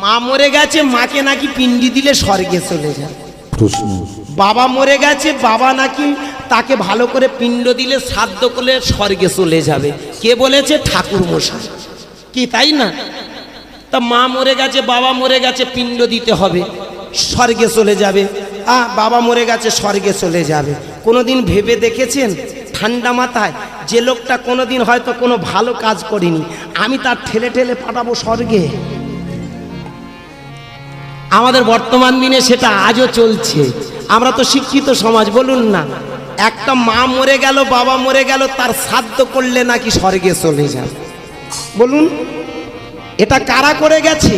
মা মরে গেছে, মাকে নাকি পিণ্ডি দিলে স্বর্গে চলে যায়। বাবা মরে গেছে, বাবা নাকি তাকে ভালো করে পিণ্ড দিলে, শ্রাদ্ধ করলে স্বর্গে চলে যাবে। কে বলেছে? ঠাকুর মশাই কি, তাই না? তা মা মরে গেছে, বাবা মরে গেছে, পিণ্ড দিতে হবে, স্বর্গে চলে যাবে। আ, বাবা মরে গেছে, স্বর্গে চলে যাবে। কোনোদিন ভেবে দেখেছেন? ঠান্ডা মাথায়, যে লোকটা কোনোদিন হয়তো কোনো ভালো কাজ করিনি, আমি তার ঠেলে ঠেলে পাঠাবো স্বর্গে? আমাদের বর্তমান দিনে সেটা আজও চলছে। আমরা তো শিক্ষিত সমাজ, বলুন না। একটা মা মরে গেল, বাবা মরে গেল, তার সাধ্য করলে নাকি স্বর্গে চলে যাবে। বলুন, এটা কারা করে গেছে?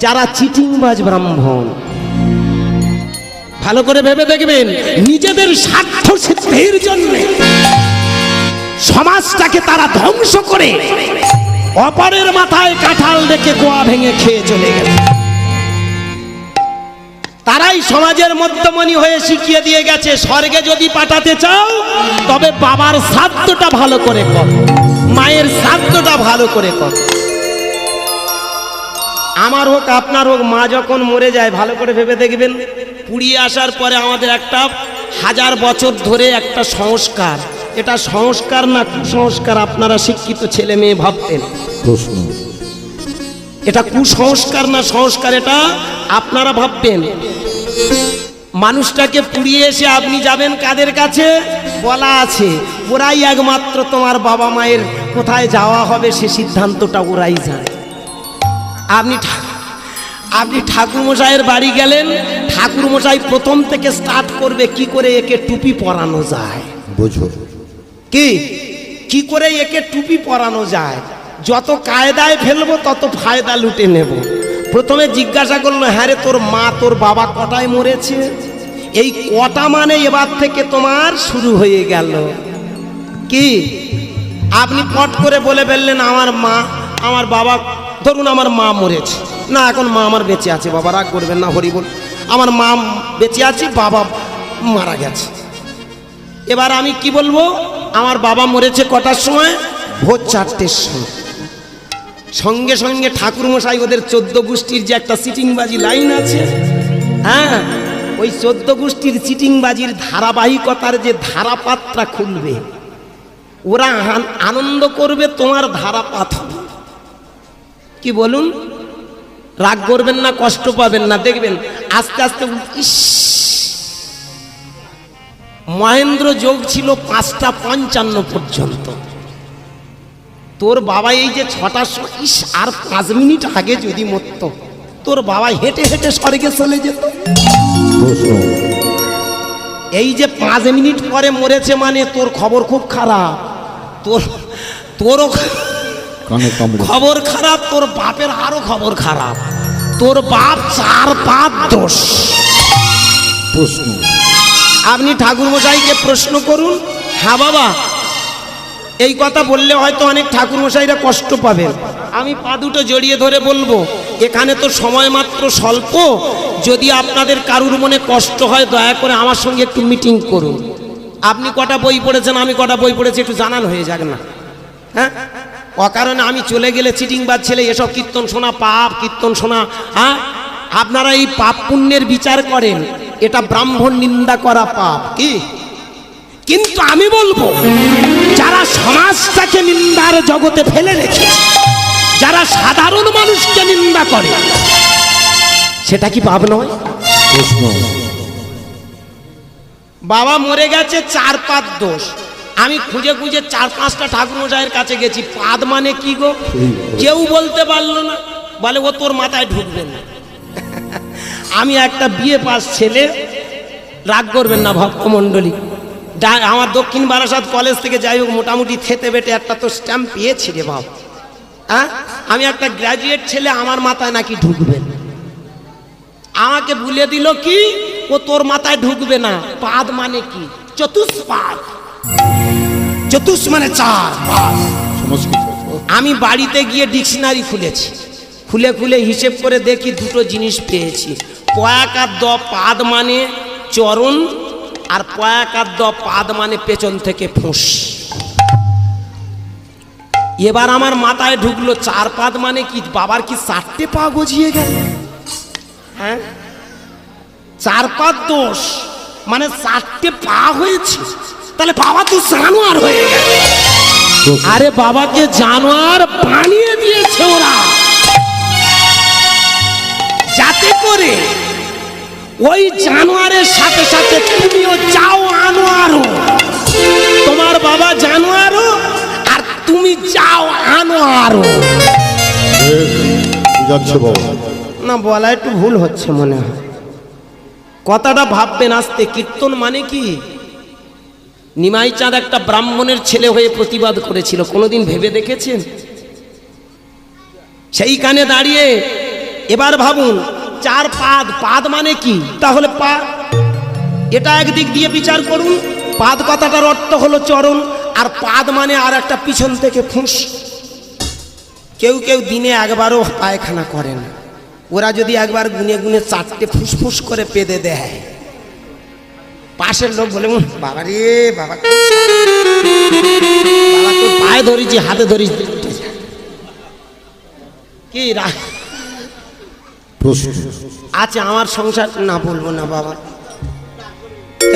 যারা চিটিংবাজ ব্রাহ্মণ। ভালো করে ভেবে দেখবেন, নিজেদের স্বার্থ সিদ্ধির জন্য সমাজটাকে তারা ধ্বংস করে অপরের মাথায় কাঁঠাল রেখে গোয়া ভেঙে খেয়ে চলে গেছে। তারাই সমাজের মধ্যমণি হয়ে শিখিয়ে দিয়ে গেছে, স্বর্গে যদি পাঠাতে চাও, তবে বাবার শ্রাদ্ধটা ভালো করে কর। মায়ের শ্রাদ্ধটা ভালো করে কর। আমার হোক, আপনার হোক, মা যখন মরে যায়, ভালো করে ভেবে দেখবেন, পুড়িয়ে আসার পরে আমাদের একটা হাজার বছর ধরে একটা সংস্কার। এটা সংস্কার না কুসংস্কার, আপনারা শিক্ষিত ছেলে মেয়ে ভাবতেন। প্রশ্ন। এটা কুসংস্কার না সংস্কার এটা আপনারা ভাববেন। মানুষটাকে পুড়িয়ে এসে আপনি যাবেন কাদের কাছে? বলা আছে ওরাই একমাত্র তোমার বাবা মায়ের কোথায় যাওয়া হবে সে সিদ্ধান্তটা ওরাই যায় আপনি আপনি ঠাকুরমশাইয়ের বাড়ি গেলেন ঠাকুরমশাই প্রথম থেকে স্টার্ট করবে কি করে একে টুপি পরানো যায়। বোঝো। কি? কি করে একে টুপি পরানো যায়? যত কায়দায় ফেলব, তত ফায়দা লুটে নেব। প্রথমে জিজ্ঞাসা করল হ্যাঁ রে, তোর মা, তোর বাবা কটায় মরেছে? এই কটা মানে এবার থেকে তোমার শুরু হয়ে গেল। কি? আপনি পট করে বলে ফেললেন, আমার মা, আমার বাবা, ধরুন আমার মা মরেছে। না, এখন মা আমার বেঁচে আছে, বাবা, রাগ করবেন না, হরি বল। আমার মা বেঁচে আছে, বাবা মারা গেছে। এবার আমি কি বলব? আমার বাবা মরেছে কটার সময়? ভোর চারটের সময়। সঙ্গে সঙ্গে ঠাকুরমশাই ওদের চোদ্দ গোষ্ঠীর যে একটা সিটিংবাজি লাইন আছে হ্যাঁ ওই চোদ্দ গোষ্ঠীর চিটিংবাজির ধারাবাহিকতার যে ধারাপাতটা খুলবে, ওরা আনন্দ করবে, তোমার ধারাপাত। কি বলুন? রাগ করবেন না, কষ্ট পাবেন না, দেখবেন, আস্তে আস্তে ইস! মহেন্দ্র যোগ ছিল পাঁচটা পঞ্চান্ন পর্যন্ত। তোর বাবা এই যে ছটার সময় ইস আর পাঁচ মিনিট আগে যদি মরত তোর বাবা হেঁটে হেঁটে স্বর্গে চলে যেত। এই যে পাঁচ মিনিট পরে মরেছে মানে তোর খবর খুব খারাপ। তোর তোরও খবর খারাপ তোর বাপের আরও খবর খারাপ। তোর বাপ চার পাঁচ দোষ। প্রশ্ন। আপনি ঠাকুরমশাইকে প্রশ্ন করুন হ্যাঁ বাবা এই কথা বললে হয়তো অনেক ঠাকুরমশাইরা কষ্ট পাবেন। আমি পা দুটো জড়িয়ে ধরে বলব, এখানে তো সময় মাত্র স্বল্প। যদি আপনাদের কারুর মনে কষ্ট হয়, দয়া করে আমার সঙ্গে একটু মিটিং করুন। আপনি কটা বই পড়েছেন, আমি কটা বই পড়েছি, একটু জানান হয়ে যাক না। হ্যাঁ? অকারণে আমি চলে গেলে চিটিংবাজ ছেলে, এসব কীর্তন শোনা, পাপ কীর্তন শোনা হ্যাঁ? আপনারা এই পাপ পুণ্যের বিচার করেন, এটা ব্রাহ্মণ নিন্দা করা পাপ, কি? কিন্তু আমি বলব সমাজটাকে নিন্দার জগতে ফেলে রেখেছে যারা সাধারণ মানুষকে নিন্দা করে সেটা কি পাপ নয়? প্রশ্ন। বাবা মরে গেছে চার পাঁচ দোষ। আমি খুঁজে খুঁজে চার পাঁচটা ঠাকুর মশাইয়ের কাছে গেছি। পাদ মানে কি গো? কেউ বলতে পারল না। বলে ও তোর মাথায় ঢুকবে না। আমি একটা বিয়ে পাস ছেলে রাগ করবেন না ভক্তমণ্ডলী। আমার দক্ষিণ বারাসাত কলেজ থেকে যাই হোক, মোটামুটি খেতে বেটে একটা তো স্ট্যাম্প পেয়েছি রে বাবা হ্যাঁ আমি একটা গ্র্যাজুয়েট ছেলে, আমার মাথায় নাকি ঢুকবে আমাকে ভুলে দিল কি, ও তোর মাথায় ঢুকবে না। পাদ মানে কি? চতুষ্পাদ। চতুষ মানে চার আমি বাড়িতে গিয়ে ডিকশনারি খুলেছি। খুলে খুলে হিসেব করে দেখি দুটো জিনিস পেয়েছি। পয়াকার দ পাদ মানে চরণ আর পয়াকার দ পাদ মানে পেছন থেকে ফুঁস। এবার আমার মাথায় ঢুকলো চার পাত মানে কি, বাবার কি চারটে পা গজিয়ে গেল? হ্যাঁ? চার পাত দোষ মানে চারটে পা হয়েছে। তাহলে বাবা তো জানোয়ার হয়ে গেল। আরে বাবাকে জানোয়ার বানিয়ে দিয়েছে ওরা। যাতে করে ওই জানোয়ারের সাথে সাথে তুমিও যাও আনোয়ারও তোমার বাবা জানোয়ারও আর তুমি যাও আনোয়ারও যাচ্ছে বাবা। না বলা একটু ভুল হচ্ছে মনে হয়। কথাটা ভাববেন আসতে কীর্তন মানে কি? নিমাই চাঁদ একটা ব্রাহ্মণের ছেলে হয়ে প্রতিবাদ করেছিল কোনোদিন ভেবে দেখেছেন? সেইখানে দাঁড়িয়ে এবার ভাবুন চার পাদ পাদ মানে কি? তাহলে পা এটা একদিক দিয়ে বিচার করুন। পাদ কথাটার অর্থ হলো চরণ আর পাদ মানে আর একটা পিছন থেকে ফুঁস। কেউ কেউ দিনে একবারও পায়খানা করে না ওরা যদি একবার গুনে গুনে চারটে ফুসফুস করে পেদে দেয়। পাশের লোক বলে "উম, বাবা রে বাবা পায়ে ধরেছি হাতে ধরেছি কি রা- প্রশ্ন। আছে আমার সংসার না বলব না বাবা।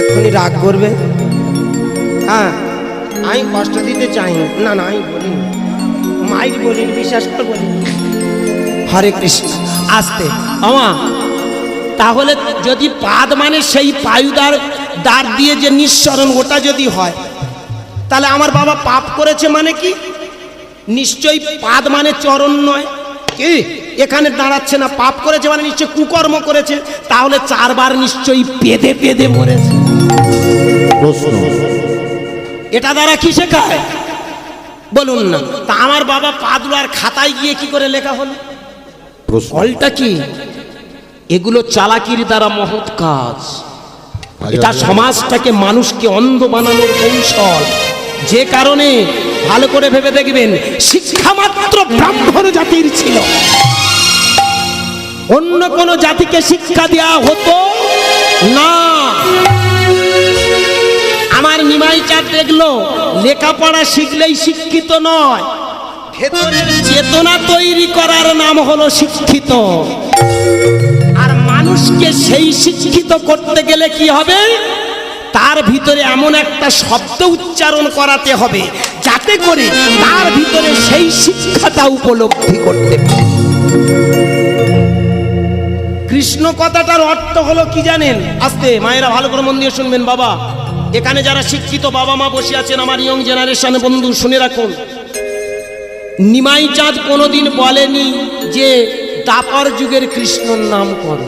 এক্ষুনি রাগ করবে। হ্যাঁ আমি কষ্ট দিতে চাই না। না আমি বলি মাইর বলিনি বিশ্বাস করে বলি হরে কৃষ্ণ। আসতে। আমা তাহলে যদি পাদ মানে সেই পায়ুদার দাঁড় দিয়ে যে নিঃসরণ ওটা যদি হয় তাহলে আমার বাবা পাপ করেছে মানে কি? নিশ্চয়ই পাদ মানে চরণ নয়। কি? এখানে দাঁড়াচ্ছে না পাপ করেছে মানে নিশ্চয় কুকর্ম করেছে তাহলে চারবার নিশ্চয়ই পেদে পেদে মরেছে। প্রশ্ন। এটা দ্বারা কি শেখায়? বলুন না। তা আমার বাবা পাদুর আর খাতায় গিয়ে কি করে লেখা হলো? ফলটা কি? এগুলো চালাকির দ্বারা মহৎ কাজ। এটা সমাজটাকে মানুষকে অন্ধ বানানোর কৌশল। যে কারণে ভালো করে ভেবে দেখবেন শিক্ষা মাত্র ব্রাহ্মণ জাতির ছিল। অন্য কোন জাতিকে শিক্ষা দেওয়া হতো? না। আমার নিমাই চাঁদ দেখল, লেখাপড়া শিখলেই শিক্ষিত নয়। চেতনা তৈরি করার নাম হলো শিক্ষিত। আর মানুষকে সেই শিক্ষিত করতে গেলে কি হবে? তার ভিতরে এমন একটা শব্দ উচ্চারণ করাতে হবে, যাতে করে তার ভিতরে সেই শিক্ষাটা উপলব্ধি করতে পারে। কৃষ্ণ কথাটার অর্থ হলো কি জানেন? আস্তে মায়েরা ভালো করে মন দিয়ে শুনবেন বাবা। এখানে যারা শিক্ষিত বাবা মা বসে আছেন আমার ইয়ং জেনারেশন বন্ধু শুনে রাখুন। নিমাই চাঁদ কোনোদিন বলেনি যে দাপর যুগের কৃষ্ণর নাম করো।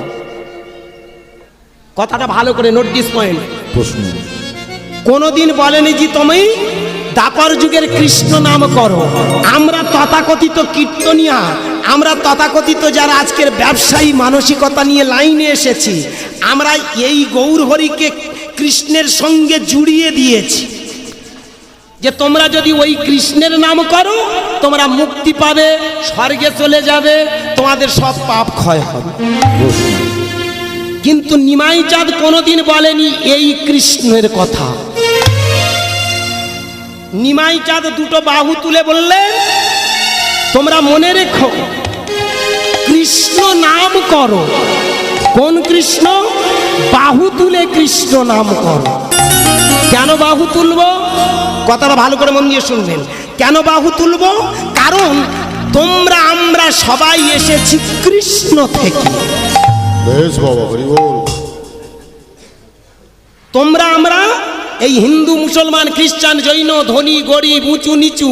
কথাটা ভালো করে নোট দিস পয়েন্ট। প্রশ্ন। কোনোদিন বলেনি যে তুমি দাপর যুগের কৃষ্ণ নাম করো। আমরা তথাকথিত কীর্তনিয়া, আমরা তথাকথিত যারা আজকের ব্যবসায়ী মানসিকতা নিয়ে লাইনে এসেছি, আমরা এই গৌরহরিকে কৃষ্ণের সঙ্গে জুড়িয়ে দিয়েছি। যে তোমরা যদি ওই কৃষ্ণের নাম করো, তোমরা মুক্তি পাবে, স্বর্গে চলে যাবে, তোমাদের সব পাপ ক্ষয় হবে। কিন্তু নিমাই চাঁদ কোনোদিন বলেনি এই কৃষ্ণের কথা। নিমাই চাঁদ দুটো বাহু তুলে বললেন তোমরা মনে রেখো কৃষ্ণ নাম করো। কোন কৃষ্ণ? বাহু তুলে কৃষ্ণ নাম করো। কেন বাহু তুলবো? কথাটা ভালো করে মন দিয়ে শুনবেন। কেন বাহু তুলবো? কারণ তোমরা আমরা সবাই এসেছি কৃষ্ণ থেকে। বেশ বাবা তোমরা আমরা এই হিন্দু মুসলমান খ্রিস্টান জৈন ধনী গরিব উঁচু নিচু,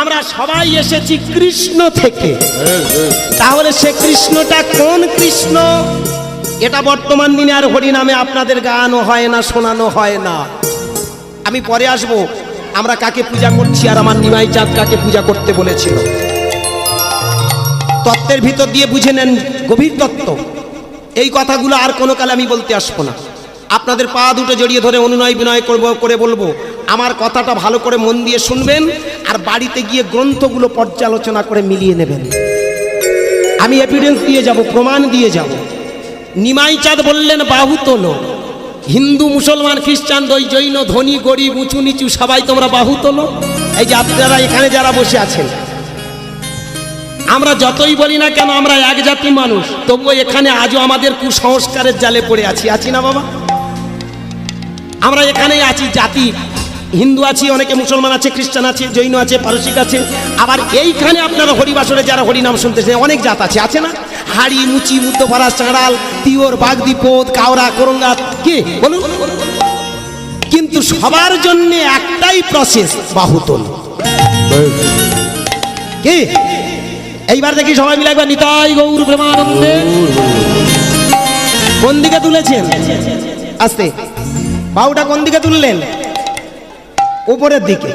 আমরা সবাই এসেছি কৃষ্ণ থেকে। তাহলে সে কৃষ্ণটা কোন কৃষ্ণ? এটা বর্তমান দিনে আর হরিনামে আপনাদের গানও হয় না, শোনানো হয় না। আমি পরে আসব, আমরা কাকে পূজা করছি আর আমার নিমাই চাঁদ কাকে পূজা করতে বলেছিল। তত্ত্বের ভিতর দিয়ে বুঝে নেন গভীর তত্ত্ব। এই কথাগুলো আর কোনো কালে আমি বলতে আসব না। আপনাদের পা দুটো জড়িয়ে ধরে অনুনয় বিনয় করব, করে বলব, আমার কথাটা ভালো করে মন দিয়ে শুনবেন আর বাড়িতে গিয়ে গ্রন্থগুলো পর্যালোচনা করে মিলিয়ে নেবেন। আমি এভিডেন্স দিয়ে যাব, প্রমাণ দিয়ে যাব। নিমাই চাঁদ বললেন, বাহু তোলো হিন্দু, মুসলমান, খ্রিস্টান, দই, জৈন, ধনী, গরিব, উঁচু, নিচু, সবাই তোমরা বাহু তোলো এই যে আপনারা এখানে যারা বসে আছেন, আমরা যতই বলি না কেন, আমরা এক জাতি মানুষ, তবুও এখানে আজও আমাদের কুসংস্কারের জালে পড়ে আছি। আছি না বাবা? আমরা এখানেই আছি, জাতি। হিন্দু আছি, অনেকে মুসলমান আছে, খ্রিস্টান আছে, জৈন আছে, পারসিক আছে। আবার এইখানে আপনারা হরিবাসরে যারা হরিনাম শুনতেছে, অনেক জাত আছে। আছে না? হাড়ি, মুচি, মুদ্দপাড়া, চাঁড়াল, তিওর, বাগদি, পোদ, কাওড়া, করঙ্গা, কি? বলুন। কিন্তু সবার জন্য একটাই প্রসেস বাহুতল। কি? এইবার দেখি সবাই মিলে একবার নিতাই গৌর প্রেমানন্দে। কোন দিকে তুলেছেন? আস্তে। বাহুটা কোন দিকে তুললেন? উপরের দিকে।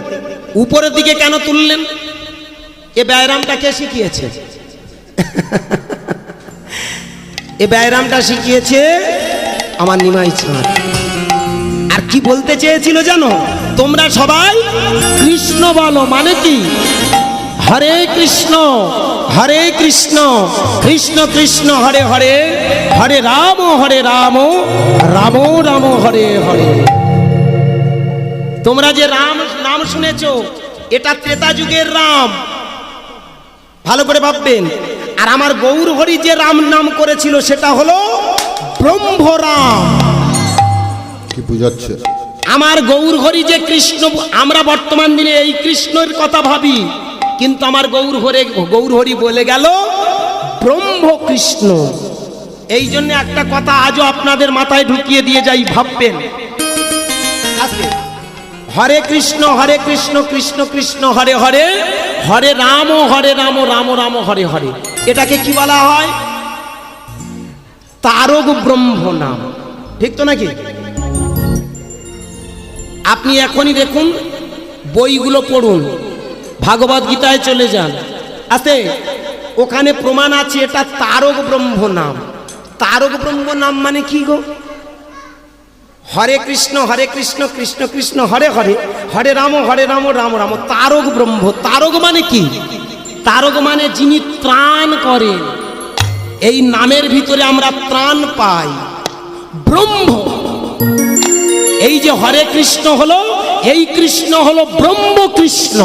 উপরের দিকে কেন তুললেন? এ ব্যায়ামটা কে শিখিয়েছে? এ ব্যায়ামটা শিখিয়েছে আমার নিমাই ছাড়। আর কি বলতে চেয়েছিল জানো? তোমরা সবাই কৃষ্ণ বলো মানে কি? হরে কৃষ্ণ। হরে কৃষ্ণ কৃষ্ণ কৃষ্ণ হরে হরে হরে রাম হরে রাম রাম রাম হরে হরে। তোমরা যে রাম নাম শুনেছ এটা ত্রেতা যুগের রাম। ভালো করে ভাববেন। আর আমার গৌর হরি যে রাম নাম করেছিল সেটা হলো ব্রহ্মরাম কি বুঝাচ্ছে? আমার গৌর হরি যে কৃষ্ণ আমরা বর্তমান দিনে এই কৃষ্ণের কথা ভাবি। কিন্তু আমার গৌর হরে, গৌর হরি বলে গেল ব্রহ্ম কৃষ্ণ এই জন্য একটা কথা আজও আপনাদের মাথায় ঢুকিয়ে দিয়ে যাই, ভাববেন। হরে কৃষ্ণ হরে কৃষ্ণ কৃষ্ণ কৃষ্ণ, হরে হরে হরে রাম হরে রাম রাম রাম, হরে হরে। এটাকে কি বলা হয়? তারক ব্রহ্ম নাম। ঠিক তো নাকি? আপনি এখনই দেখুন, বইগুলো পড়ুন। ভাগবত গীতায় চলে যান। আস্তে ওখানে প্রমাণ আছে, এটা তারক ব্রহ্ম নাম। তারক ব্রহ্ম নাম মানে কি গো? হরে কৃষ্ণ হরে কৃষ্ণ কৃষ্ণ কৃষ্ণ, হরে হরে হরে রাম হরে রাম রাম রাম, তারক ব্রহ্ম। তারক মানে কি? তারক মানে যিনি ত্রাণ করেন। এই নামের ভিতরে আমরা ত্রাণ পাই। ব্রহ্ম। এই যে হরে কৃষ্ণ হলো এই কৃষ্ণ হলো ব্রহ্ম কৃষ্ণ।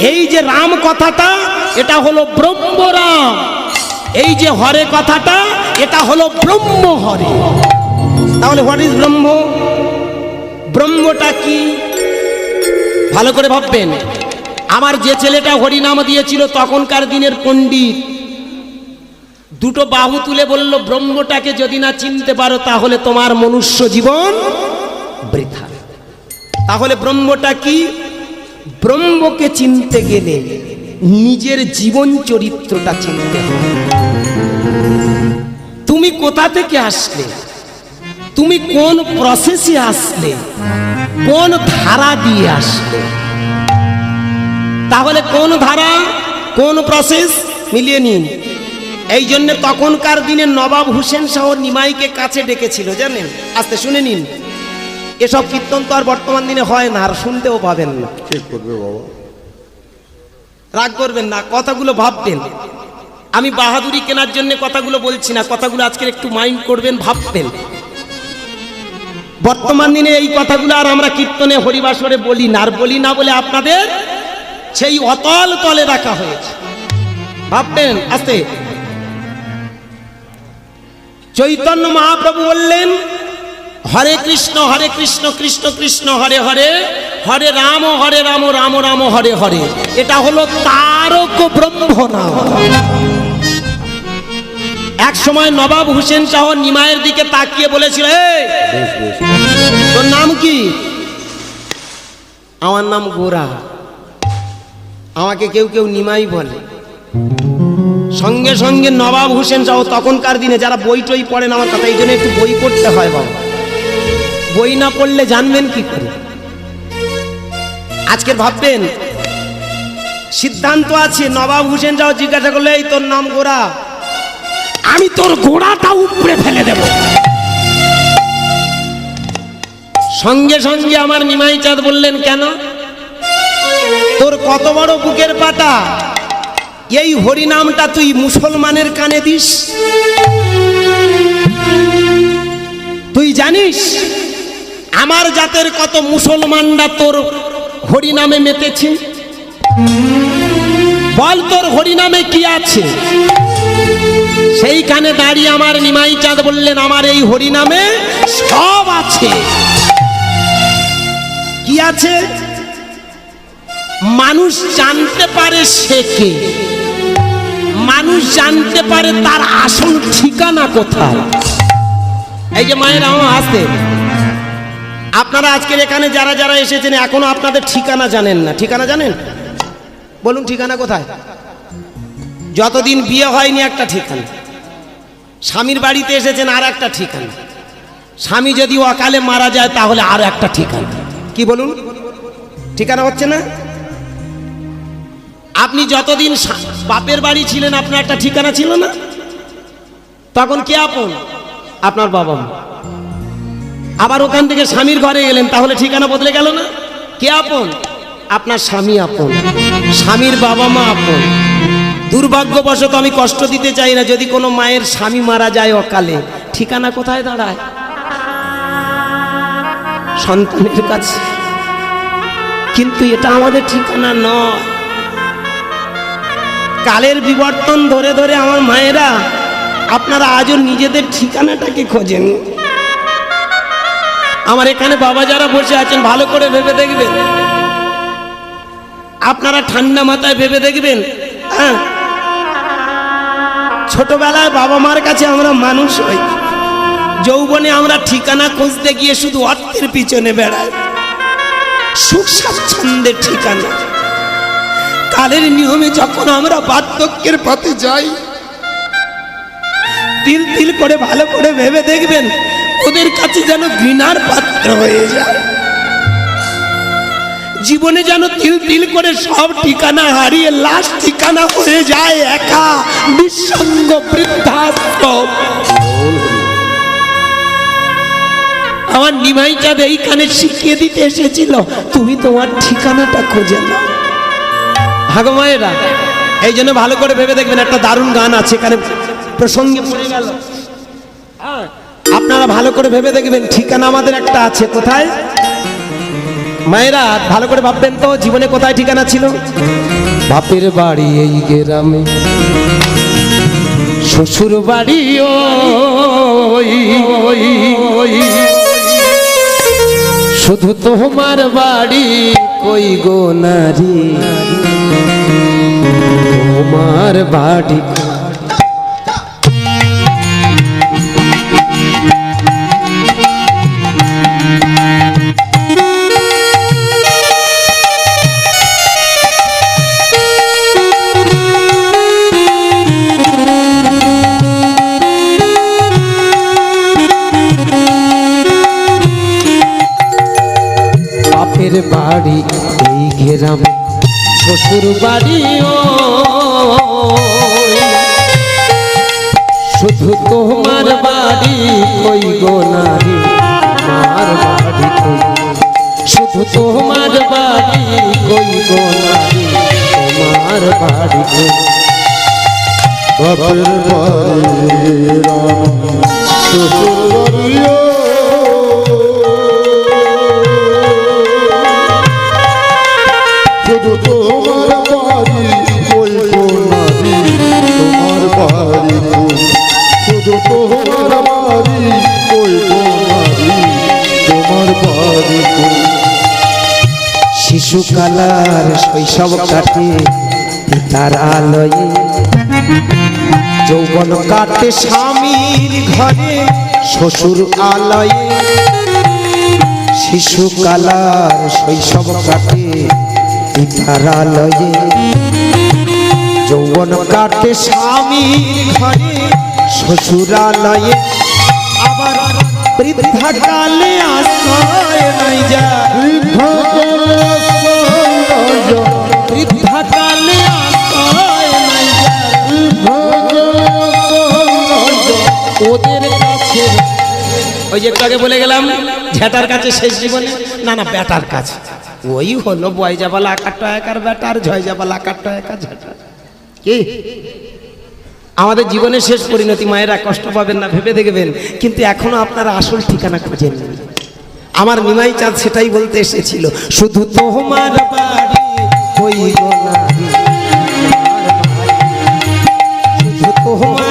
এই যে রাম কথাটা, এটা হলো ব্রহ্ম রাম। এই যে হরে কথাটা, এটা হলো ব্রহ্ম হরে। তাহলে হোয়াট ইজ ব্রহ্ম? ব্রহ্মটা কি? ভালো করে ভাববেন। আমার যে ছেলেটা হরিনাম দিয়েছিল তখনকার দিনের পণ্ডিত। দুটো বাহু তুলে বলল, ব্রহ্মটাকে যদি না চিনতে পারো, তাহলে তোমার মনুষ্য জীবন বৃথা। তাহলে ব্রহ্মটা কি? ব্রহ্মকে চিনতে গেলে নিজের জীবন চরিত্রটা চিনতে হবে। তুমি কোথা থেকে আসলে? তুমি কোন প্রসেসে আসলে? কোন ধারা দিয়ে আসলে? তাহলে কোন ধারা, কোন প্রসেস মিলিয়ে নিন। এই জন্য তখনকার দিনে নবাব হুসেন শাহ নিমাইকে কাছে ডেকেছিল, জানেন? আস্তে শুনে নিন। এসব কীর্তন তো আর বর্তমান দিনে হয় না আর শুনতেও পাবেন না। ঠিক করবে বাবা? রাগ করবেন না কথাগুলো ভাববেন। আমি বাহাদুরি কেনার জন্য কথাগুলো বলছি না কথাগুলো আজকে একটু মাইন্ড করবেন ভাববেন। বর্তমান দিনে এই কথাগুলো আর আমরা কীর্তনে হরিবাসরে বলি না আর বলি না বলে আপনাদের সেই অতল তলে রাখা হয়েছে। ভাববেন আস্তে। চৈতন্য মহাপ্রভু বললেন হরে কৃষ্ণ হরে কৃষ্ণ কৃষ্ণ কৃষ্ণ হরে হরে হরে রাম হরে রাম রাম রাম হরে হরে। এটা হলো তারক ব্রহ্ম নাম। এক সময় নবাব হোসেন শাহ নিমায়ের দিকে তাকিয়ে বলেছিল "এই, বেশ বেশ তোর নাম কি? আমার নাম গোরা। আমাকে কেউ কেউ নিমাই বলে। সঙ্গে সঙ্গে নবাব হোসেন শাহ তখনকার দিনে যারা বই টই পড়েন আমার কথা এই জন্য একটু বই পড়তে হয় বাবা বই না পড়লে জানবেন কি করে? আজকে ভাববেন সিদ্ধান্ত আছে নবাব হোসেন যাও জিজ্ঞাসা করলে এই তোর নাম গোরা আমি তোর গোড়াটা উপড়ে ফেলে দেব। সঙ্গে সঙ্গে আমার নিমাই চাঁদ বললেন কেন? তোর কত বড় বুকের পাতা? এই হরিনামটা তুই মুসলমানের কানে দিস? তুই জানিস আমার জাতের কত মুসলমানরা তোর হরিনামে মেতেছে? বল তোর হরিনামে কি আছে? সেইখানে দাঁড়িয়ে আমার নিমাই চাঁদ বললেন, আমার এই হরিনামে সব আছে। কি আছে? মানুষ জানতে পারে সে কে। মানুষ জানতে পারে তার আসল ঠিকানা কোথায়। এই যে মায়ের আমার আসতে আপনারা আজকের এখানে যারা যারা এসেছেন, এখনও আপনাদের ঠিকানা জানেন না। ঠিকানা জানেন? বলুন ঠিকানা কোথায়? যতদিন বিয়ে হয়নি একটা ঠিকানা। স্বামীর বাড়িতে এসেছেন আর একটা ঠিকানা। স্বামী যদি অকালে মারা যায়, তাহলে আর একটা ঠিকানা। কি বলুন? ঠিকানা হচ্ছে না? আপনি যতদিন বাপের বাড়ি ছিলেন, আপনার একটা ঠিকানা ছিল না? তখন কে আপন? আপনার বাবা মা। আবার ওখান থেকে স্বামীর ঘরে গেলেন তাহলে ঠিকানা বদলে গেল না? কে আপন? আপনার স্বামী আপন, স্বামীর বাবা মা আপন। দুর্ভাগ্যবশত আমি কষ্ট দিতে চাই না, যদি কোনো মায়ের স্বামী মারা যায় অকালে। ঠিকানা কোথায় দাঁড়ায়? সন্তানের কাছে। কিন্তু এটা আমাদের ঠিকানা নয়। কালের বিবর্তন ধরে ধরে আমার মায়েরা, আপনারা আজও নিজেদের ঠিকানাটাকে খোঁজেন। আমার এখানে বাবা যারা বসে আছেন, ভালো করে ভেবে দেখবেন। আপনারা ঠান্ডা মাথায় ভেবে দেখবেন হ্যাঁ? ছোটবেলায় বাবা মার কাছে আমরা মানুষ হই। যৌবনে আমরা ঠিকানা খুঁজতে গিয়ে শুধু অর্থের পিছনে বেড়াই। সুখ স্বাচ্ছন্দ্যের ঠিকানা। কালের নিয়মে যখন আমরা বার্ধক্যের পথে যাই, তিল তিল করে ভালো করে ভেবে দেখবেন ওদের কাছে যেন ঘৃণার পাত্র হয়ে যায়। জীবনে যেন তিল তিল করে সব ঠিকানা হারিয়ে লাশ ঠিকানা হয়ে যায় একা নিঃসঙ্গ বৃদ্ধাশ্রম। আমার নিমাই চাঁদ এইখানে শিখিয়ে দিতে এসেছিল তুমি তোমার ঠিকানাটা খুঁজে নাও। হাগমায়েরা এই জন্য ভালো করে ভেবে দেখবেন একটা দারুণ গান আছে এখানে প্রসঙ্গে পড়ে গেল। হ্যাঁ, আপনারা ভালো করে ভেবে দেখবেন, ঠিকানা আমাদের একটা আছে, কোথায়? মায়েরা, ভালো করে ভাববেন তো, জীবনে কোথায় ঠিকানা ছিল? বাপের বাড়ি এই গ্রামে, শ্বশুর বাড়ি শুধু তোমার বাড়ি, কই গো নারী? তোমার বাড়ি তোমার বাড়ি কই বাপের বাড়ি শিশুকালার শৈশব কাটে পিতার আলয়ে যৌবন কাটে স্বামীর ঘরে, শ্বশুর আলয়ে। শিশুকালার শৈশব কাটে পিতার আলয়ে। যৌবন কাটে স্বামীর ঘরে শ্বশুরালয়ে আবার বৃদ্ধাকালে আশ্রয় নাই যে একটু আগে বলে গেলাম, ঝেটার কাছে শেষ জীবনে? না না বেটার কাছে। ওই হলো বয় যাবাল আকার টয়াকার বেটার ঝয় যাবাল আকার টয়াকার ঝেটার। কি? আমাদের জীবনের শেষ পরিণতি মায়েরা কষ্ট পাবেন না, ভেবে দেখবেন, কিন্তু এখনও আপনারা আসল ঠিকানা খুঁজেন আমার নিমাই চাঁদ সেটাই বলতে এসেছিল, শুধু তোমার বাড়ি না তোমার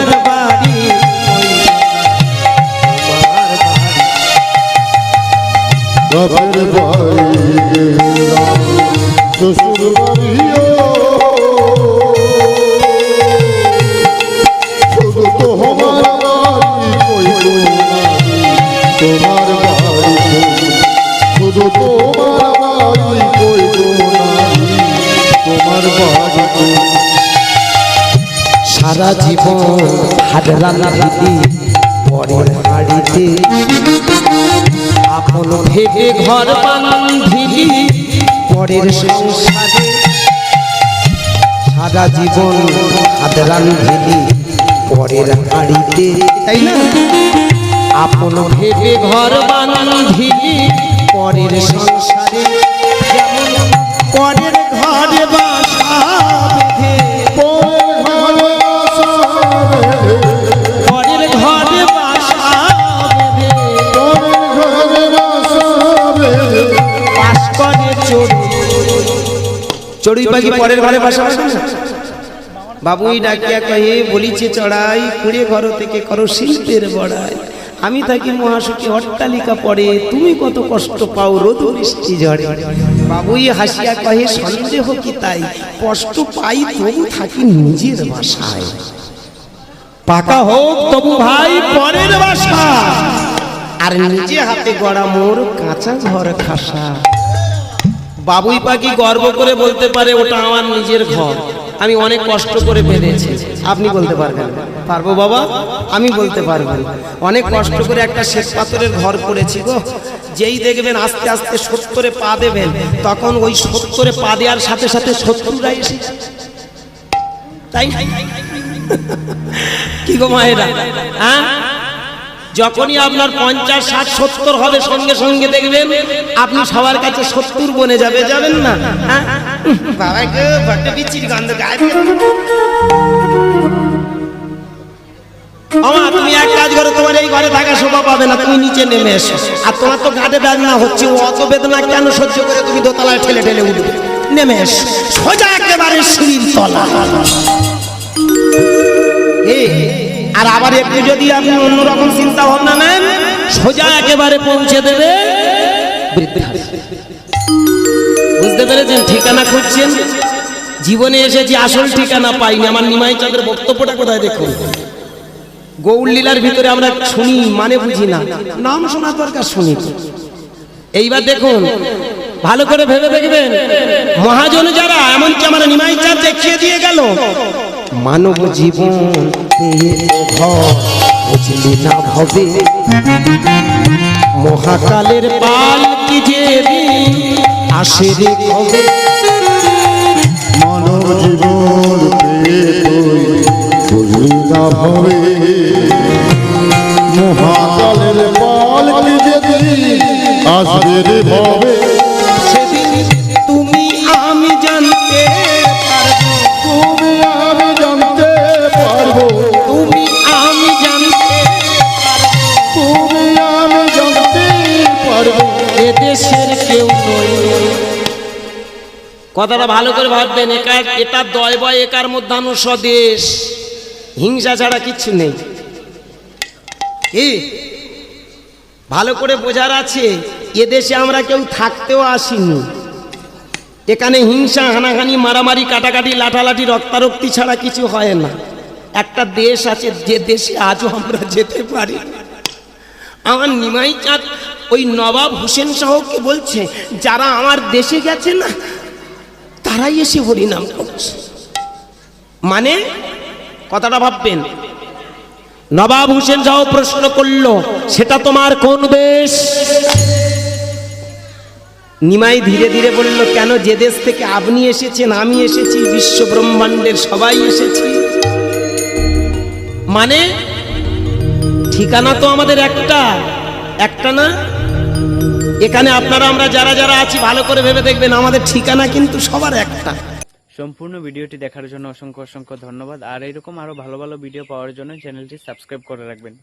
বাপের বাড়ি গেলাম শ্বশুর বাড়িও শুধু তোমার বাড়ি কই তোমার বাড়ি শুধু তোমার বাড়ি কই তোমার বাড়ি সারা জীবন হাডরান দিদি আপন ভেবে ঘর বান্ধিলি পরের সংসারে? সারা জীবন হাত রান্ধিলি পরের হাড়িতে। তাই না? আপন ভেবে ঘর বান্ধিলি পরের সংসারে। যেমন পরের পরের ঘরে বাসা বাঁধে না? বাবুই ডাকিয়া কহে, বলিছে, চড়াই কুড়ে ঘর থেকে করো শিল্পের বড়াই। আমি থাকি মহাসুখী অট্টালিকা পড়ে, তুমি কত কষ্ট পাও রোদ বৃষ্টি ঝড়ে। বাবুই হাসিয়া কহে, সন্দেহ কি তাই? কষ্ট পাই তবু থাকি নিজের বাসায়। পাকা হোক তবু ভাই, পরের বাসা। আর নিজে হাতে গড়া মোর কাঁচা ঘর খাসা। বাবুই পাখি গর্ব করে বলতে পারে ওটা আমার নিজের ঘর। আমি অনেক কষ্ট করে বেঁধেছি। আপনি বলতে পারবেন। পারব বাবা? আমি বলতে পারব অনেক কষ্ট করে একটা শেষ পাথরের ঘর করেছি গো। যেই দেখবেন আস্তে আস্তে সত্তরে পা দেবেন তখন ওই সত্তরে পা দেওয়ার সাথে সাথে শত্রুরা এসে তাই কি গো মায়েরা? হ্যাঁ? যখনই আপনার পঞ্চাশ ষাট সত্তর হবে সঙ্গে সঙ্গে দেখবেন আপনি সবার কাছে সত্তর বনে যাবে যাবেন না? হ্যাঁ? তুমি এক কাজ করো তোমার এই ঘরে থাকা শোভা পাবে না তুমি নিচে নেমে এসো। আর তোমার তো ঘাটে বেদনা হচ্ছে অত বেদনা কেন সহ্য করে তুমি দোতলায় ঠেলে ঠেলে উঠবে? নেমে এসো সোজা একেবারে সিঁড়ির তলা। আর আবার একটু যদি আপনি অন্যরকম চিন্তা ভাবনা নেন, সোজা একেবারে পৌঁছে দেবে বুঝতে পেরেছেন? ঠিকানা খুঁজছেন? জীবনে এসেছি, আসল ঠিকানা পাইনি। আমার নিমাই চাঁদের বক্তব্যটা কোথায় দেখুন? গৌর লীলার ভিতরে আমরা শুনি মানে বুঝি না। নাম শোনা দরকার, শুনি এইবার দেখুন, ভালো করে ভেবে দেখবেন, মহাজন যারা, এমনকি আমার নিমাই চাঁদ দেখিয়ে দিয়ে গেল, মানব জীবন হবে মহাকালের পাল কি যে আসে বুঝলি না ভবে? মহাকালের পাল কি যেদিন আসবে ভবে? কথাটা ভালো করে ভাববেন, একা এটা দয় বয় একার মধ্যাহ্ন স্বদেশ হিংসা ছাড়া কিচ্ছু নেই। ভালো করে বোঝার আছে এদেশে আমরা কেউ থাকতেও আসিনি। এখানে হিংসা, হানাহানি, মারামারি, কাটাকাটি, লাঠালাঠি, রক্তারক্তি ছাড়া কিছু হয় না। একটা দেশ আছে, যে দেশে আজও আমরা যেতে পারি। আমার নিমাই চাঁদ, ওই নবাব হোসেন শাহকে বলছে, যারা আমার দেশে গেছে না তারাই এসে হরিনাম মানে কথাটা ভাববেন, নবাব হোসেন শাহ প্রশ্ন করল, সেটা তোমার কোন দেশ? নিমাই ধীরে ধীরে বলল, কেন যে দেশ থেকে আপনি এসেছেন, আমি এসেছি, বিশ্ব ব্রহ্মাণ্ডের সবাই এসেছি। মানে ঠিকানা তো আমাদের একটা একটা না? এখানে আপনারা, আমরা যারা যারা আছি, ভালো করে ভেবে দেখবেন আমাদের ঠিকানা কিন্তু সবার একটা। সম্পূর্ণ ভিডিওটি দেখার জন্য অসংখ্য অসংখ্য ধন্যবাদ। আর এরকম আরও ভালো ভালো ভিডিও পাওয়ার জন্য চ্যানেলটি সাবস্ক্রাইব করে রাখবেন।